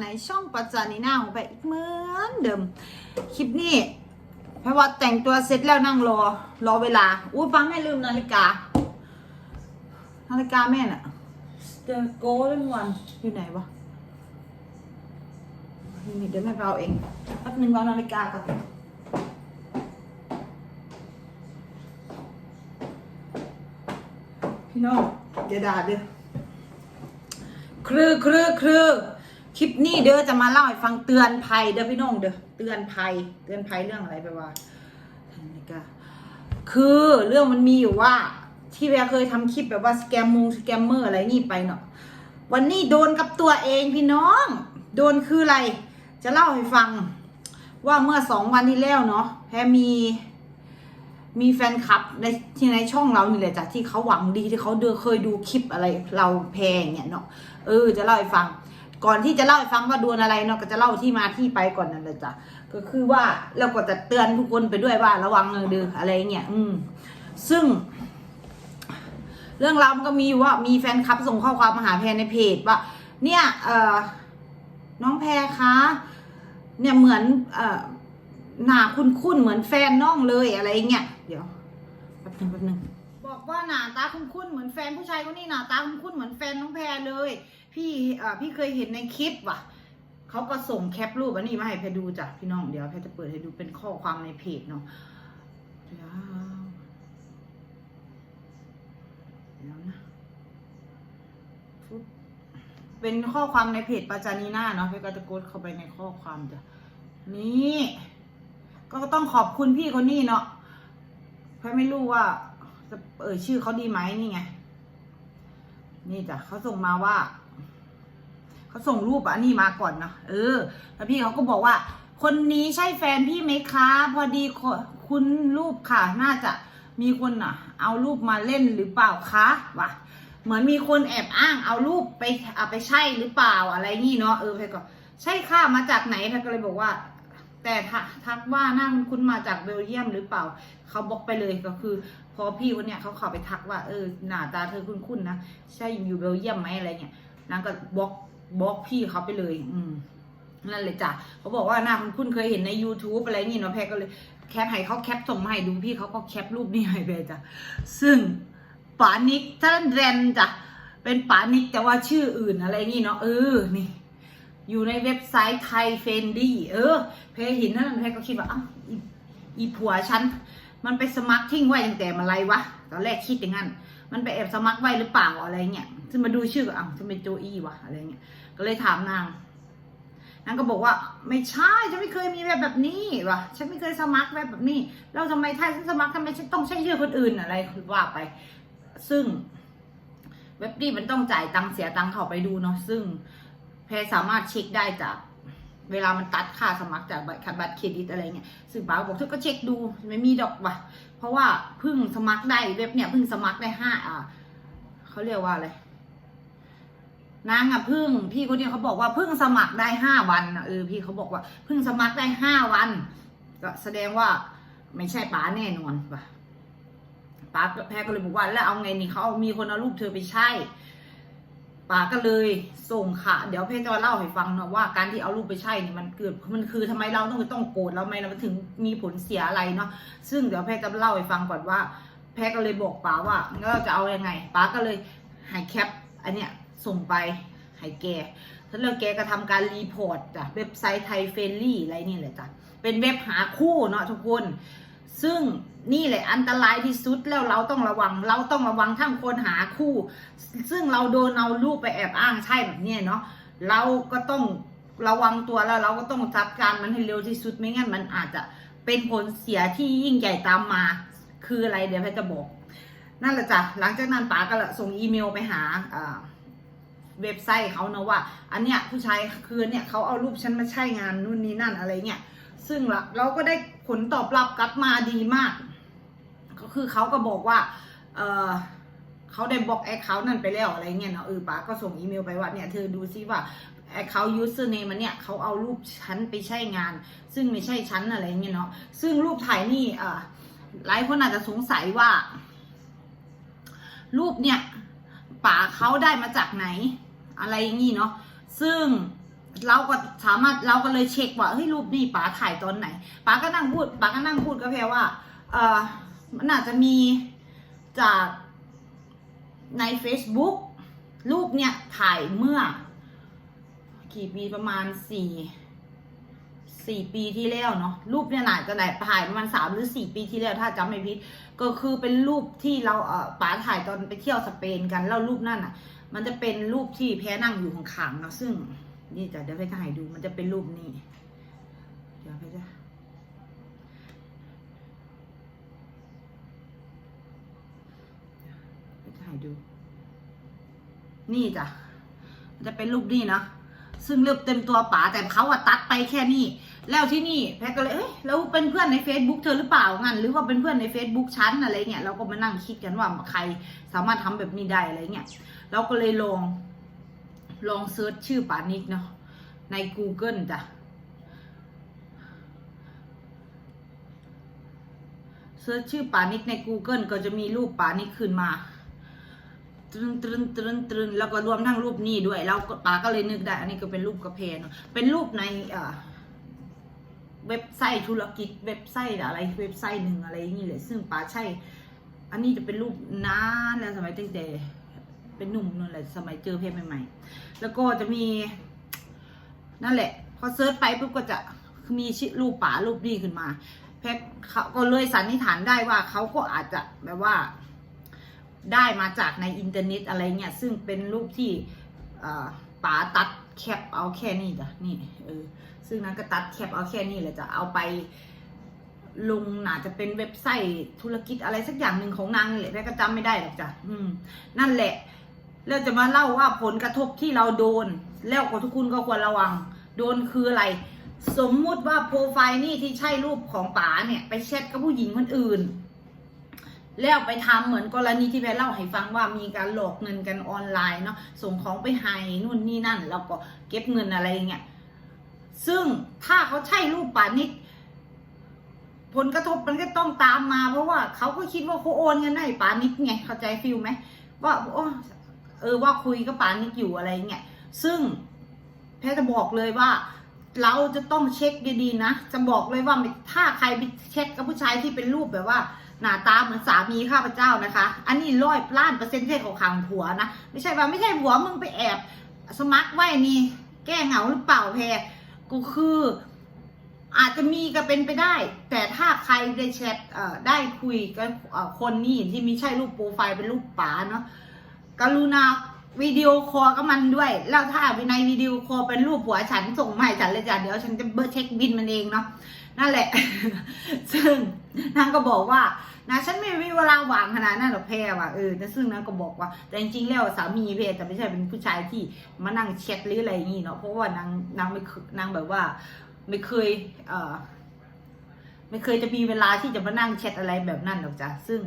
ในช่องปัจจานีหน้าของแพรอีกเหมือนเดิม คลิปนี้แพรวาแต่งตัวเสร็จแล้วนั่งรอ รอเวลา อุ้ยป้าแม่ลืมนาฬิกา นาฬิกาแม่น่ะ The Golden One อยู่ไหนวะนี่เดี๋ยวแม่ไปเอาเองแป๊บนึงเอานาฬิกาก่อนพี่น้องอย่าด่าเด้อครือครือครือ คลิปนี้เด้อจะมาเล่าให้ฟังเตือนภัยเด้อพี่น้องเด้อเตือนภัย เตือนภัยเรื่องอะไรไปว่าคือเรื่องมันมีอยู่ว่า ที่แวเคยทำคลิปแบบว่าสแกมมงสแกมเมอร์อะไรนี่ไปเนาะวันนี้โดนกับตัวเองพี่น้อง โดนคืออะไร จะเล่าให้ฟัง ว่าเมื่อสองวันที่แล้วเนาะแพรมี มีแฟนคลับในที่ในช่องเรานี่แหละจ้ะที่เขาหวังดีที่เขาเดอเคยดูคลิปอะไรเราแพงเนี่ยเนาะเออจะเล่าให้ฟัง ก่อนที่จะเล่าให้ฟังว่าโดนอะไรเนาะก็จะเล่าที่มาที่ไปก่อนนั่นแหละจ้ะก็คือว่าเราก็จะเตือนทุกคนไปด้วยว่าระวังเออเดืออะไรเงี้ยอืม ซึ่ง เรื่องราวมันก็มีอยู่ว่ามีแฟนคลับส่งข้อความมาหาแพรในเพจว่า เนี่ยเออน้องแพรคะเนี่ยเหมือนเออหน้าคุ้นๆเหมือนแฟนน้องเลยอะไรเงี้ยเดี๋ยวแป๊บนึงแป๊บนึง บอกว่าหน้าตาคุ้นๆเหมือนแฟนผู้ชายคนนี้หน้าตาคุ้นๆเหมือนแฟนน้องแพรเลย พี่เอ่อพี่เคยเห็นในคลิปว่ะเขาก็ส่งแคปรูปอันนี้มาให้แพรดูจ้ะพี่น้องเดี๋ยวแพรจะเปิดให้ดูเป็นข้อความในเพจเนาะเดี๋ยวเดี๋ยวนะฟึบเป็นข้อความในเพจปาจานีน่าเนาะแพรก็จะกดเข้าไปในข้อความจ้ะนี่ก็ต้องขอบคุณพี่คนนี้เนาะแพรไม่รู้ว่า เอ่ยชื่อเขาดีไหมนี่ไง นี่จ้ะเขาส่งมาว่า เขาส่งรูปอันนี้มาก่อนเนาะเออ แล้วพี่เขาก็บอกว่า คนนี้ใช่แฟนพี่ไหมคะ พอดีคุณรูปค่ะ น่าจะมีคนอะ เอารูปมาเล่นหรือเปล่าคะวะเหมือนมีคนแอบอ้างเอารูปไปเอาไปใช่หรือเปล่าอะไรนี่เนาะเออแพรก็ใช่ค่ะมาจากไหนแพรก็เลยบอกว่า แต่ทักทักว่าหน้าคุณมาจากเบลเยียมหรือเปล่า เขาบอกไปเลยก็คือ พอพี่คนเนี้ยเขาเข้าไปทักว่าเออหน้าตาเธอคุ้นๆนะใช่อยู่เบลเยียมไหมอะไรเงี้ยนางก็บล็อกบล็อกพี่เขาไปเลย อืมนั่นเลยจ้ะเขาบอกว่าหน้าคุ้นๆเคยเห็นใน YouTube อะไรนี่เนาะแพรก็เลยแคปให้เขาแคปส่งมาให้ดูพี่เขาก็แคปรูปนี่ให้ไปจ้ะซึ่งป๋านิกท่านเรนจ้ะเป็นป๋านิกแต่ว่าชื่ออื่นอะไรนี่เนาะเออนี่อยู่ในเว็บไซต์ไทยเฟนดี้เออ เพรเห็นนั่นเพรก็คิดว่าอ้าวอีผัวฉัน มันไปสมัครทิ้งไว้ตั้งแต่มาไรวะ ตอนแรกคิดอย่างนั้น มันไปแอบสมัครไว้หรือเปล่าอะไรเงี้ยซึ่งมาดูชื่อก็อ้าวจะเป็นโจอี้วะอะไรเงี้ย ก็เลยถามนาง นางก็บอกว่าไม่ใช่ ฉันไม่เคยมีแบบแบบนี้วะฉันไม่เคยสมัครแบบแบบนี้แล้วทำไมถ้าฉันสมัครทำไมฉันต้องใช้ชื่อคนอื่นอะไรว่าไป ซึ่งเว็บนี้มันต้องจ่ายตังค์เสียตังค์เข้าไปดูเนาะ ซึ่งแพรสามารถเช็คได้จาก เวลามันตัดค่าสมัครจากบัตรบัตรเครดิตอะไรเงี้ยซึ่งป้าบอกเธอก็เช็คดูไม่มีดอกว่ะ เพราะว่าเพิ่งสมัครได้เว็บเนี่ยเพิ่งสมัครได้ห้าอ่าเขาเรียกว่าอะไรนางอะเพิ่งพี่คนเนี้ยเขาบอกว่าเพิ่งสมัครได้ห้าวันน่ะเออพี่เขาบอกว่าเพิ่งสมัครได้ห้าวัน ก็แสดงว่าไม่ใช่ป้าแน่นอนว่ะป้าแพรก็เลยบอกว่าแล้วเอาไงนี่เขาเอามีคนเอารูปเธอไปใช่ ป้าก็เลยส่งค่ะ เดี๋ยวเพจจะเล่าให้ฟังเนาะว่าการที่เอารูปไปใช่เนี่ยมันเกิดมันคือทำไมเราต้องต้องโกรธเราไหมเราถึงมีผลเสียอะไรเนาะซึ่งเดี๋ยวแพทย์จะเล่าให้ฟังก่อนว่า แพทย์ก็เลยบอกป้าว่าเราจะเอายังไงป้าก็เลยให้แคปอันเนี้ยส่งไปให้แกแล้วแกก็ทำการรีพอร์ตจากเว็บไซต์ไทยเฟรนลี่อะไรนี่แหละจ้ะเป็นเว็บหาคู่เนาะทุกคน ซึ่งนี่แหละอันตรายที่สุดแล้วเราต้องระวัง เราต้องระวังทั้งคนหาคู่ ซึ่งเราโดนเอารูปไปแอบอ้างใช่แบบนี้เนาะเราก็ต้องระวังตัวแล้วเราก็ต้องจัดการมันให้เร็วที่สุดไม่งั้นมันอาจจะเป็นผลเสียที่ยิ่งใหญ่ตามมา คืออะไรเดี๋ยวแพทย์จะบอกนั่นแหละจ้ะหลังจากนั้นป๋าก็ส่งอีเมลไปหาเว็บไซต์เขาเนาะว่า อันเนี้ยผู้ชายคือเนี่ยเขาเอารูปฉันมาใช้งานนู่นนี่นั่นอะไรเงี้ยซึ่งละเราก็ได้ ผลตอบรับกลับมาดีมาก ก็คือเขาก็บอกว่า เออเขาได้บล็อกแอคเคาท์นั่นไปแล้วอะไรเงี้ยเนาะเออป้าก็ส่งอีเมลไปว่าเนี่ยเธอดูซิว่าแอคเคาท์ยูสเซอร์เนมันเนี่ยเขาเอารูปฉันไปใช้งาน ซึ่งไม่ใช่ฉันอะไรเงี้ยเนาะซึ่งรูปถ่ายนี่เออหลายคนอาจจะสงสัยว่า รูปเนี่ยป๋าเขาได้มาจากไหน อะไรอย่างงี้เนาะซึ่ง เราก็สามารถเราก็เลยเช็คว่าเฮ้ยรูปนี่ป๋าถ่ายตอนไหนป๋าก็นั่งพูดป๋าก็นั่งพูดกับแพรว่า เออมันอาจจะมีจากใน Facebook รูปเนี่ยถ่ายเมื่อ กี่ปีประมาณสี่สี่ปีที่แล้วเนาะรูปเนี่ยน่าจะได้ถ่ายประมาณสามหรือสี่ปีที่แล้วถ้าจำไม่ผิดก็คือเป็นรูปที่เราเออป๋าถ่ายตอนไปเที่ยวสเปนกันแล้วรูปนั่นอะ มันจะเป็นรูปที่แพ้นั่งอยู่ข้างๆเนาะซึ่ง นี่จ้ะเดี๋ยวไปถ่ายดูมันจะเป็นรูปนี้ เดี๋ยวไปจะไปถ่ายดู นี่จ้ะมันจะเป็นรูปนี้เนาะซึ่งเลือกเต็มตัวป๋าแต่เขาอะตัดไปแค่นี้ แล้วที่นี่แพทก็เลยเอ้ยแล้วเป็นเพื่อนใน Facebook เธอหรือเปล่างั้นหรือว่าเป็นเพื่อนใน Facebook ฉันอะไรเงี้ยเราก็มานั่งคิดกันว่าใครสามารถทำแบบนี้ได้อะไรเงี้ยเราก็เลยลอง ลองเซิร์ชชื่อปานิกเนาะใน Google จ้ะเซิร์ชชื่อปานิกใน Google ก็จะมีรูปปานิกขึ้นมาตรึนตรึนตรึนตรึนแล้วก็รวมทั้งรูปนี้ด้วย แล้วปาก็เลยนึกได้ อันนี้ก็เป็นรูปกระเพนเนอะเป็นรูปในเว็บไซต์ธุรกิจเว็บไซต์อะไรเว็บไซต์หนึ่งอะไรอย่างนี้เลยซึ่งปาใช่ อันนี้จะเป็นรูปนานแล้วสมัยตั้งแต่ เป็นหนุ่มนั่นแหละสมัยเจอเพจใหม่ๆ แล้วก็จะมีนั่นแหละ พอเซิร์ชไปปุ๊บก็จะมีชื่อรูปป๋ารูปนี้ขึ้นมา แพทเขาก็เลยสันนิษฐานได้ว่าเขาก็อาจจะแบบว่า ได้มาจากในอินเทอร์เน็ตอะไรเงี้ยซึ่งเป็นรูปที่เอ่อป๋าตัดแคปเอาแค่นี้จ้ะนี่เออซึ่งนั้นก็ตัดแคปเอาแค่นี้เลยจะเอาไปลงน่าจะเป็นเว็บไซต์ธุรกิจอะไรสักอย่างหนึ่งของนางแหละแม่ก็จำไม่ได้หรอกจ้ะอืม นั่นแหละ เราจะมาเล่าว่าผลกระทบที่เราโดน แล้วก็ทุกคุณก็ควรระวัง โดนคืออะไร สมมุติว่าโปรไฟล์นี่ที่ใช่รูปของป๋าเนี่ย ไปแชทกับผู้หญิงคนอื่น แล้วไปทำเหมือนกรณีที่แพรเล่าให้ฟังว่ามีการหลอกเงินกันออนไลน์เนาะส่งของไปให้นู่นนี่นั่น แล้วก็เก็บเงินอะไรอย่างเงี้ยซึ่งถ้าเขาใช่รูปป๋านิดผลกระทบมันก็ต้องตามมา เพราะว่าเขาก็คิดว่าเขาโอนเงินให้ป๋านิดไงเข้าใจฟิลไหมว่าโอ้ เออว่าคุยกับปานิดอยู่อะไรเงี้ยซึ่งแพทย์จะบอกเลยว่า เราจะต้องเช็คดีๆนะจะบอกเลยว่าถ้าใครไปเช็คกับผู้ชายที่เป็นรูปแบบว่าหน้าตาเหมือนสามีข้าพเจ้านะคะ อันนี้ร้อยล้านเปอร์เซ็นต์เทศของขังผัวนะ ไม่ใช่ว่าไม่ใช่ผัวมึงไปแอบ สมัครไว้นี่ แก้เหงาหรือเปล่าแพรกูคือ อาจจะมีก็เป็นไปได้ แต่ถ้าใครได้แชทเอ่อได้คุยกับคนนี้ที่ม่ใช่รูปโปรไฟล์เป็นรูปป๋าเนาะ กรุณาวิดีโอคอลกับมันด้วย แล้วถ้าในวิดีโอคอลเป็นรูปผัวฉันส่งมาให้ฉันเลยจ้ะเดี๋ยวฉันจะเบิร์เช็คบินมันเองเนาะนั่นแหละ ซึ่งนางก็บอกว่านะฉันไม่มีเวลาว่างขนาดนั้นหรอกแพรว่ะเออแต่ซึ่งนางก็บอกว่า แต่จริงๆแล้วสามีแพรจะไม่ใช่เป็นผู้ชายที่มานั่งแชทหรืออะไรอย่างนี้เนาะเพราะว่านางนางไม่นางแบบว่า ไม่เคย เอ่อ ไม่เคยจะมีเวลาที่จะมานั่งแชทอะไรแบบนั้นหรอกจ้ะซึ่ง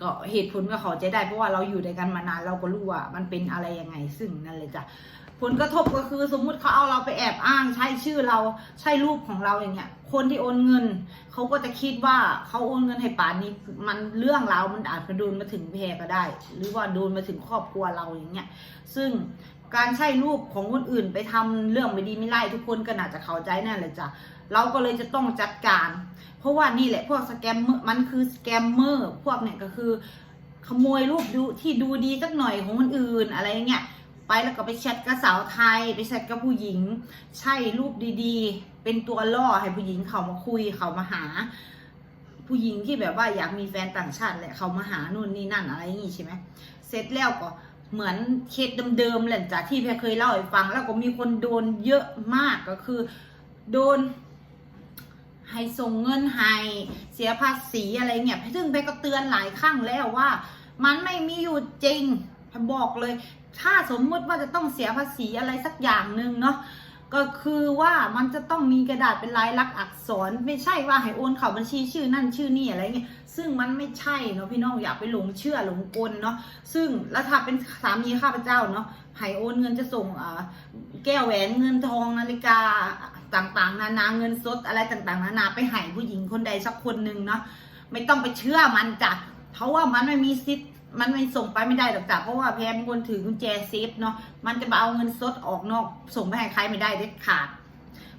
ก็เหตุผลก็เข้าใจได้เพราะว่าเราอยู่ด้วยกันมานานเราก็รู้ว่ามันเป็นอะไรยังไงซึ่งนั่นเลยจ้ะผลกระทบก็คือสมมุติเขาเอาเราไปแอบอ้างใช้ชื่อเราใช่รูปของเราอย่างเงี้ย คนที่โอนเงินเขาก็จะคิดว่าเขาโอนเงินให้ป่านนี้มันเรื่องเรามันอาจจะโดนมาถึงแพรก็ได้ หรือว่าโดนมาถึงครอบครัวเราอย่างเงี้ยซึ่ง การใช้รูปของคนอื่นไปทำเรื่องไม่ดีไม่ไล่ทุกคนก็น่าจะเข้าใจนั่นแหละจ้ะเราก็เลยจะต้องจัดการ เพราะว่านี่แหละพวกสแกมเมอร์มันคือสแกมเมอร์พวกเนี่ยก็คือ ขโมยรูปดูที่ดูดีสักหน่อยของคนอื่นอะไรเงี้ยไปแล้วก็ไปแชทกับสาวไทย ไปแชทกับผู้หญิง ใช่รูปดีๆ เป็นตัวล่อให้ผู้หญิงเขามาคุยเขามาหา ผู้หญิงที่แบบว่าอยากมีแฟนต่างชาติแหละเขามาหานู่นนี่นั่นอะไรอย่างงี้ใช่ไหมเสร็จแล้วก็ เหมือนเคสเดิมๆแหละจากที่แพรเคยเล่าให้ฟัง แล้วก็มีคนโดนเยอะมากก็คือ โดน ให้ส่งเงินให้เสียภาษีอะไรเงี้ยซึ่งไปก็เตือนหลายครั้งแล้วว่า มันไม่มีอยู่จริงบอกเลย ถ้าสมมุติว่าจะต้องเสียภาษีอะไรสักอย่างหนึ่งเนาะ ก็คือว่ามันจะต้องมีกระดาษเป็นลายลักษณ์อักษร ไม่ใช่ว่าให้โอนเข้าบัญชีชื่อนั่นชื่อนี่อะไรเงี้ยซึ่งมันไม่ใช่เนาะพี่น้องอย่าไปหลงเชื่อหลงกลเนาะซึ่งแล้วถ้าเป็นสามีข้าพเจ้าเนาะให้โอนเงินจะส่งแก้วแหวนเงินทองนาฬิกาต่างๆ นานาเงินสดอะไรต่างๆ นานาไปให้ผู้หญิงคนใดสักคนหนึ่งเนาะไม่ต้องไปเชื่อมันจ้ะเพราะว่ามันไม่มีสิทธิ์ มันไม่ส่งไปไม่ได้หรอกจ้ะเพราะว่าแพรเป็นคนถือกุญแจเซฟเนาะมันจะมาเอาเงินสดออกนอก ส่งไปให้ใครไม่ได้เด็ดขาด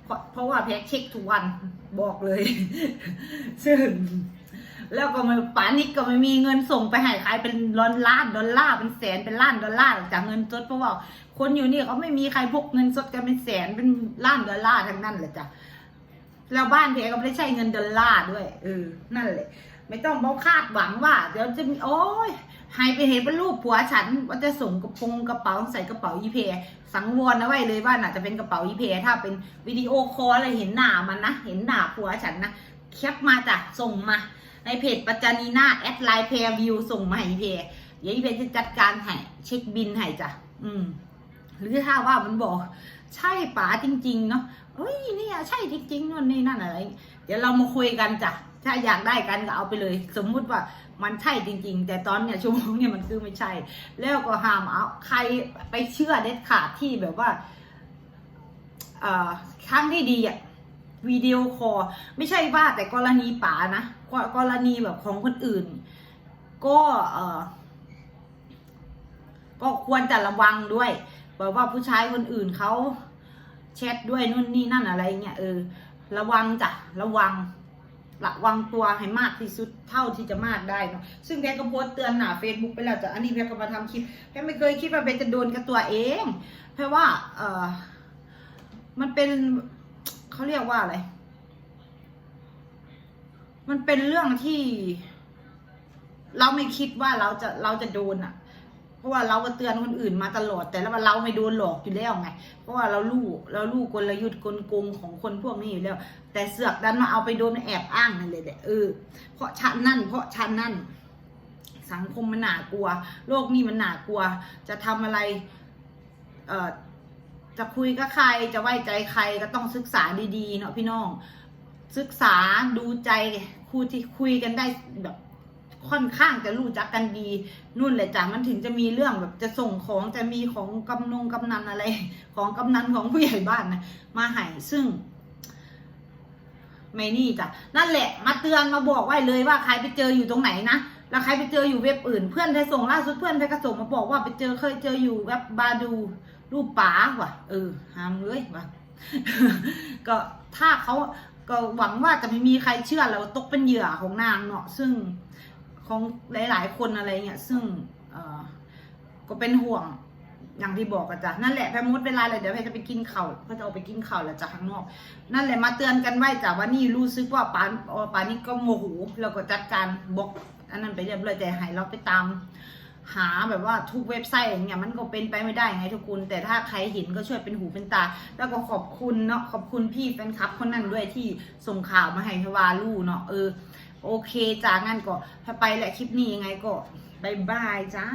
เพราะเพราะว่าแพรเช็คทุกวันบอกเลย ซึ่ง แล้วก็มันป่านนี้ก็ไม่มีเงินส่งไปให้ใครเป็นล้านล้านดอลลาร์เป็นแสนเป็นล้านดอลลาร์หรอกจากเงินสดเพราะว่าคนอยู่นี่เขาไม่มีใครพกเงินสดกันเป็นแสนเป็นล้านดอลลาร์ทั้งนั้นเลยจ้ะแล้วบ้านเพก็ไม่ได้ใช้เงินดอลลาร์ด้วยเออนั่นแหละไม่ต้องมาคาดหวังว่าเดี๋ยวจะมีโอ้ย ให้ไปเห็นเป็นรูปผัวฉันว่าจะส่งกระโปรงกระเป๋าใส่กระเป๋ายีเพสังวรนะไว้เลยว่าน่าจะเป็นกระเป๋ายีเพถ้าเป็นวิดีโอคอลอะไรเห็นหน้ามันนะเห็นหน้าผัวฉันนะแคปมาจ้ะส่งมา ในเพจปัจจานีนาแอดไลน์เพย์วิวส่งมาให้อีเพย์เดี๋ยวอีเพย์จะจัดการให้เช็คบินให้จ้ะอืม หรือถ้าว่ามันบอก ใช่ป๋าจริง ๆ เนาะเฮ้ยเนี่ยใช่จริงๆนู่นนี่นั่นอะไร เดี๋ยวเรามาคุยกันจ้ะ ถ้าอยากได้กันก็เอาไปเลย สมมุติว่ามันใช่จริง ๆ แต่ตอนเนี่ยชั่วโมงเนี่ยมันคือไม่ใช่ แล้วก็ห้ามเอาใครไปเชื่อเด็ดขาดที่แบบว่าครั้งที่ดีอะวิดีโอคอลไม่ใช่ว่าแต่กรณีป๋านะกกรณีแบบของคนอื่น ก็เออก็ควรจะระวังด้วยแบบว่าผู้ชายคนอื่นเขาแชทด้วยนู่นนี่นั่นอะไรเงี้ยเออ ระวังจ้ะระวัง ระวังตัวให้มากที่สุดเท่าที่จะมากได้เนาะซึ่งแพรก็โพสต์เตือนหน้าเฟซบุ๊กไปแล้วจ้ะอันนี้แพรก็มาทำคลิปแพรไม่เคยคิดว่าแพรจะโดนกับตัวเองแพราะว่าเออมันเป็นเขาเรียกว่าอะไร มันเป็นเรื่องที่ เราไม่คิดว่าเราจะเราจะโดนอะ ราะว่าเราก็เตือนคนอื่นมาตลอด แต่แล้วว่าเราไม่โดนหลอกอยู่แล้วไง เพราะว่าเราลูกเราลูกกลยุทธ์กลโกงของคนพวกนี้อยู่แล้ว แต่เสือกดันมาเอาไปโดนแอบอ้างนั่นเลยแหละเออเพราะฉันนั่น เพราะฉันนั่น สังคมมันหนากลัว โลกนี้มันหนากลัว จะทำอะไร เอ่อจะคุยกับใครจะไว้ใจใครก็ต้องศึกษาดีๆ เนาะพี่น้อง ศึกษาดูใจคู่ที่คุยกันได้แบบ ค่อนข้างจะรู้จักกันดีนู่นแหละจ้ะมันถึงจะมีเรื่องแบบจะส่งของจะมีของกำนงกำนันอะไร ของกำนันของผู้ใหญ่บ้านนะมาให้ซึ่งไม่นี่จ้ะนั่นแหละมาเตือนมาบอกไว้เลยว่าใครไปเจออยู่ตรงไหนนะแล้วใครไปเจออยู่เว็บอื่นเพื่อนได้ส่งล่าสุดเพื่อนได้กระส่งมาบอกว่าไปเจอเคยเจออยู่เว็บบาดูรูปป๋าว่ะ เออหามเลยว่ะก็ถ้าเขาก็หวังว่าจะไม่มีใครเชื่อเราตกเป็นเหยื่อของนางเนาะซึ่ง ของหลาย ๆ คนอะไรเงี้ยซึ่งก็เป็นห่วงอย่างที่บอกกันจ้ะนั่นแหละแพรมดเวลาเลยเดี๋ยวแพรจะไปกินข้าวเพื่อจะออกไปกินข้าวแล้วจากข้างนอก นั่นแหละมาเตือนกันไว้จ้ะว่านี่รู้สึกว่าปานอ๋อปานนี้ก็โมโหแล้วก็จัดการบล็อกอันนั้นไปเรียบร้อยแต่ให้เราไปตาม หาแบบว่าทุกเว็บไซต์อย่างเงี้ยมันก็เป็นไปไม่ได้ไงทุกคนแต่ถ้าใครเห็นก็ช่วยเป็นหูเป็นตา แล้วก็ขอบคุณเนาะขอบคุณพี่แฟนคลับคนนั้นด้วยที่ส่งข่าวมาให้พวาลูเนาะเออ โอเคจ้างั้นก็ถ้าไปแหละคลิปนี้ยังไงก็บายบายจ้า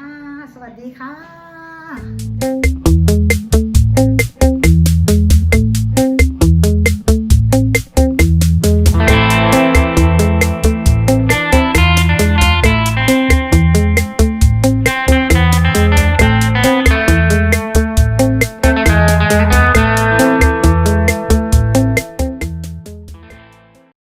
สวัสดีค่ะ